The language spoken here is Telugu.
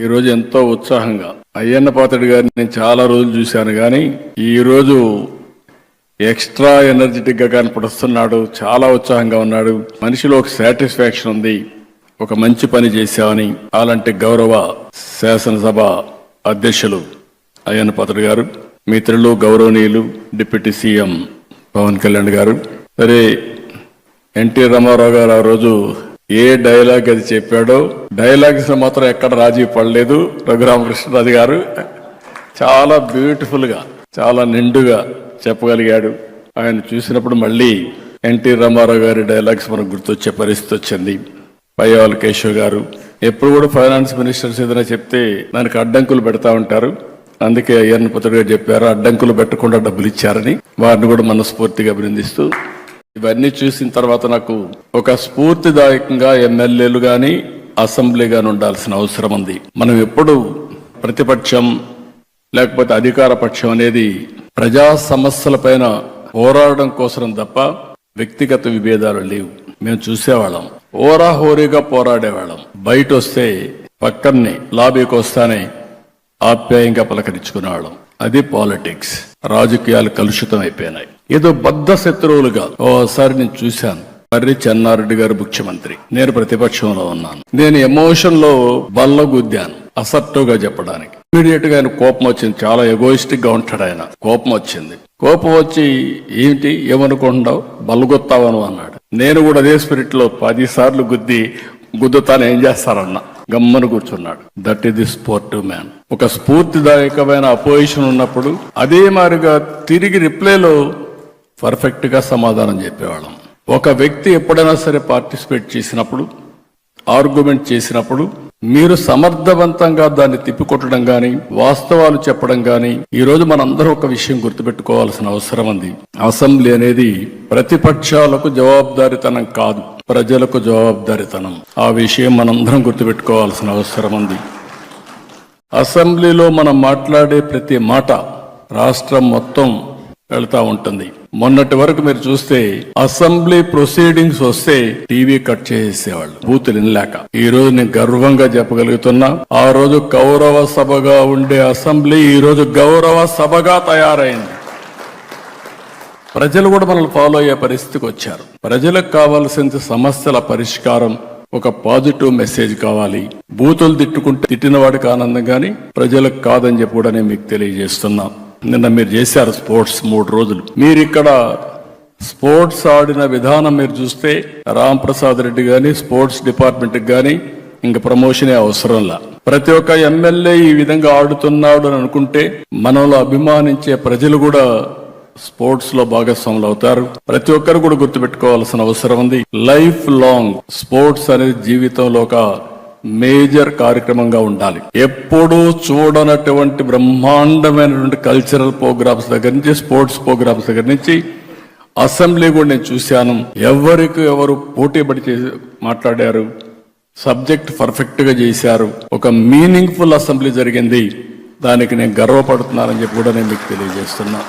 ఈ రోజు ఎంతో ఉత్సాహంగా. అయ్యన్న పాత్రుడి గారిని నేను చాలా రోజులు చూశాను కానీ ఈరోజు ఎక్స్ట్రా ఎనర్జెటిక్గా కనపడుస్తున్నాడు చాలా ఉత్సాహంగా ఉన్నాడు. మనిషిలో ఒక సాటిస్ఫాక్షన్ ఉంది ఒక మంచి పని చేశామని అలాంటి గౌరవ శాసనసభ అధ్యక్షులు అయ్యన్న పాత్రుడు గారు మిత్రులు గౌరవనీయులు డిప్యూటీ సీఎం పవన్ కళ్యాణ్ గారు. సరే ఎన్టీ రామారావు గారు ఆ రోజు ఏ డైలాగ్ అది చెప్పాడో డైలాగ్స్ మాత్రం ఎక్కడ రాజీ పడలేదు. రఘురామకృష్ణరాజు గారు చాలా బ్యూటిఫుల్గా చాలా నిండుగా చెప్పగలిగాడు. ఆయన చూసినప్పుడు మళ్ళీ ఎన్టీ రామారావు గారి డైలాగ్స్ మనకు గుర్తొచ్చే పరిస్థితి వచ్చింది. పయ్యవాళ్ళ కేశవ్ గారు ఎప్పుడు కూడా ఫైనాన్స్ మినిస్టర్స్ ఏదైనా చెప్తే దానికి అడ్డంకులు పెడతా ఉంటారు. అందుకే అయ్యన్న పుత్రుడు గారు చెప్పారు అడ్డంకులు పెట్టకుండా డబ్బులు ఇచ్చారని. వారిని కూడా మనస్ఫూర్తిగా అభినందిస్తూ ఇవన్నీ చూసిన తర్వాత నాకు ఒక స్ఫూర్తిదాయకంగా ఎమ్మెల్యేలు గాని అసెంబ్లీ గాని ఉండాల్సిన అవసరం ఉంది. మనం ఎప్పుడు ప్రతిపక్షం లేకపోతే అధికార పక్షం అనేది ప్రజా సమస్యల పైన పోరాడడం కోసం తప్ప వ్యక్తిగత విభేదాలు లేవు. మేము చూసేవాళ్ళం. ఓరాహోరీగా పోరాడేవాళ్ళం. బయట వస్తే పక్కనే లాబీకి వస్తానే ఆప్యాయంగా పలకరించుకునేవాళ్ళం. అది పాలిటిక్స్. రాజకీయాలు కలుషితం అయిపోయినాయి ఏదో బద్ధ శత్రువులుగా ఓసారి నేను చూశాను. మర్రి చెన్నారెడ్డి గారు ముఖ్యమంత్రి. నేను ప్రతిపక్షంలో ఉన్నాను. నేను ఎమోషన్లో బల్ల గుద్దాను అసర్టివ్గా చెప్పడానికి. ఇమీడియట్గా ఆయన కోపం వచ్చింది. చాలా ఎగోయిస్టిక్గా ఉంటాడు ఆయన. కోపం వచ్చింది. కోపం వచ్చి ఏంటి ఏమనుకుంటున్నావు? బల్లగొత్తావను అన్నాడు. నేను కూడా అదే స్పిరిట్లో పది సార్లు గుద్ది గుద్దుతాను ఏం చేస్తారన్నా గమ్మను కూర్చున్నాడు. That is the sportive man ఒక స్ఫూర్తిదాయకమైన అపోజిషన్ ఉన్నప్పుడు అదే మారిగా తిరిగి రిప్లైలో పర్ఫెక్ట్గా సమాధానం చెప్పేవాళ్ళం. ఒక వ్యక్తి ఎప్పుడైనా సరే పార్టిసిపేట్ చేసినప్పుడు ఆర్గ్యుమెంట్ చేసినప్పుడు మీరు సమర్థవంతంగా దాన్ని తిప్పికొట్టడం కానీ వాస్తవాలు చెప్పడం కానీ ఈరోజు మనందరూ ఒక విషయం గుర్తుపెట్టుకోవాల్సిన అవసరం ఉంది. అసెంబ్లీ అనేది ప్రతిపక్షాలకు జవాబుదారితనం కాదు ప్రజలకు జవాబుదారితనం. ఆ విషయం మనందరం గుర్తుపెట్టుకోవాల్సిన అవసరం ఉంది. అసెంబ్లీలో మనం మాట్లాడే ప్రతి మాట రాష్ట్రం మొత్తం వెళ్తా ఉంటుంది. మొన్నటి వరకు మీరు చూస్తే అసెంబ్లీ ప్రొసీడింగ్స్ వస్తే టీవీ కట్ చేసేవాళ్ళు బూతులు వినలేక. ఈ రోజు నేను గర్వంగా చెప్పగలుగుతున్నా ఆ రోజు గౌరవ సభగా ఉండే అసెంబ్లీ ఈ రోజు గౌరవ సభగా తయారైంది. ప్రజలు కూడా మనల్ని ఫాలో అయ్యే పరిస్థితికి వచ్చారు. ప్రజలకు కావాల్సిన సమస్యల పరిష్కారం ఒక పాజిటివ్ మెసేజ్ కావాలి. బూతులు తిట్టుకుంటే తిట్టిన వాడికి ఆనందం కానీ ప్రజలకు కాదని చెప్పి కూడా నేను మీకు తెలియజేస్తున్నాను నిన్న మీరు చేశారు స్పోర్ట్స్ మూడు రోజులు. మీరు ఇక్కడ స్పోర్ట్స్ ఆడిన విధానం మీరు చూస్తే రామ్ ప్రసాద్ రెడ్డి గాని స్పోర్ట్స్ డిపార్ట్మెంట్ గాని ఇంక ప్రమోషనే అవసరంలా ప్రతి ఒక్క ఎమ్మెల్యే ఈ విధంగా ఆడుతున్నాడు అని అనుకుంటే మనలో అభిమానించే ప్రజలు కూడా స్పోర్ట్స్లో భాగస్వాములు అవుతారు. ప్రతి ఒక్కరు కూడా గుర్తుపెట్టుకోవాల్సిన అవసరం ఉంది. లైఫ్ లాంగ్ స్పోర్ట్స్ అనేది జీవితంలో ఒక మేజర్ కార్యక్రమంగా ఉండాలి. ఎప్పుడూ చూడనటువంటి బ్రహ్మాండమైనటువంటి కల్చరల్ ప్రోగ్రామ్స్ దగ్గర నుంచి స్పోర్ట్స్ ప్రోగ్రామ్స్ దగ్గర నుంచి అసెంబ్లీ కూడా నేను చూశాను. ఎవరికి ఎవరు పోటీ పడి చేసి మాట్లాడారు సబ్జెక్ట్ పర్ఫెక్ట్గా చేశారు ఒక మీనింగ్ఫుల్ అసెంబ్లీ జరిగింది దానికి నేను గర్వపడుతున్నానని చెప్పి కూడా నేను మీకు తెలియజేస్తున్నా.